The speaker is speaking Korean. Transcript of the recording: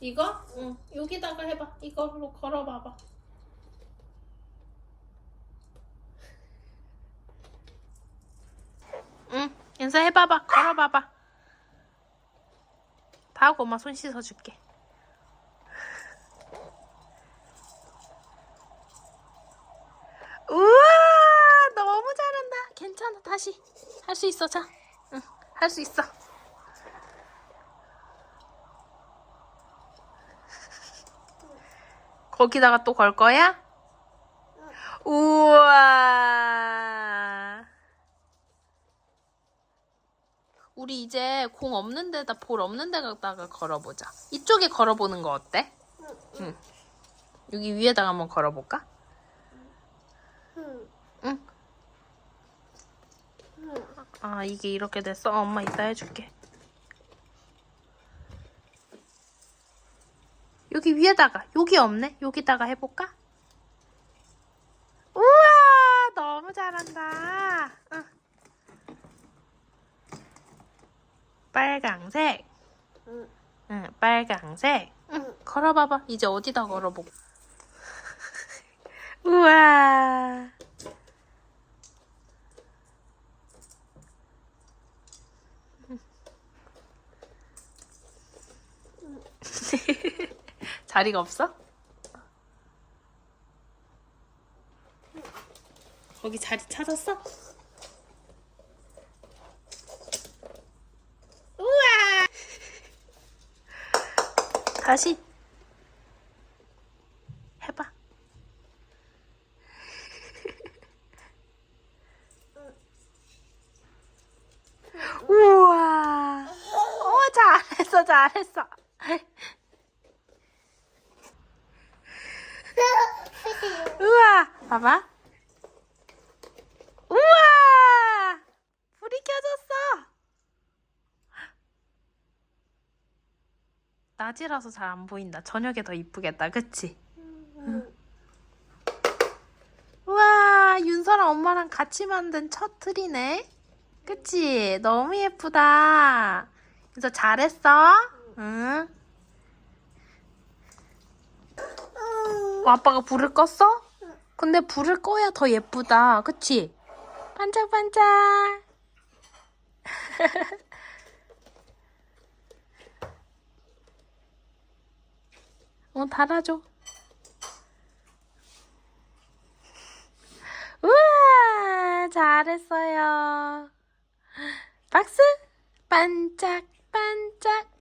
이거? 응. 여기다가 해봐. 이걸로 걸어봐봐. 응. 연서 해봐봐. 걸어봐봐. 다 하고 엄마 손 씻어줄게. 우와 너무 잘한다. 괜찮아 다시 할 수 있어 자. 응. 할 수 있어. 거기다가 또 걸 거야? 우와. 우리 이제 공 없는 데다 볼 없는 데다가 걸어보자. 이쪽에 걸어보는 거 어때? 응. 여기 위에다가 한번 걸어볼까? 응. 응. 아 이게 이렇게 됐어? 어, 엄마 이따 해줄게. 여기 위에다가 여기 없네? 여기다가 해볼까? 우와 너무 잘한다. 응. 빨강색. 응. 응 빨강색. 응. 걸어봐봐. 이제 어디다 걸어보고. 우와. 자리가 없어? 거기 자리 찾았어? 우와! 다시 해봐. 우와! 어, 잘했어, 잘했어. 우와! 봐봐. 우와! 불이 켜졌어. 낮이라서 잘 안 보인다. 저녁에 더 이쁘겠다. 그치? 우와! 윤서랑 엄마랑 같이 만든 첫 트리네. 그치? 너무 예쁘다. 윤서 잘했어? 응. 어, 아빠가 불을 껐어? 근데 불을 꺼야 더 예쁘다. 그치? 반짝반짝. 어, 달아줘. 우와, 잘했어요. 박수! 반짝반짝.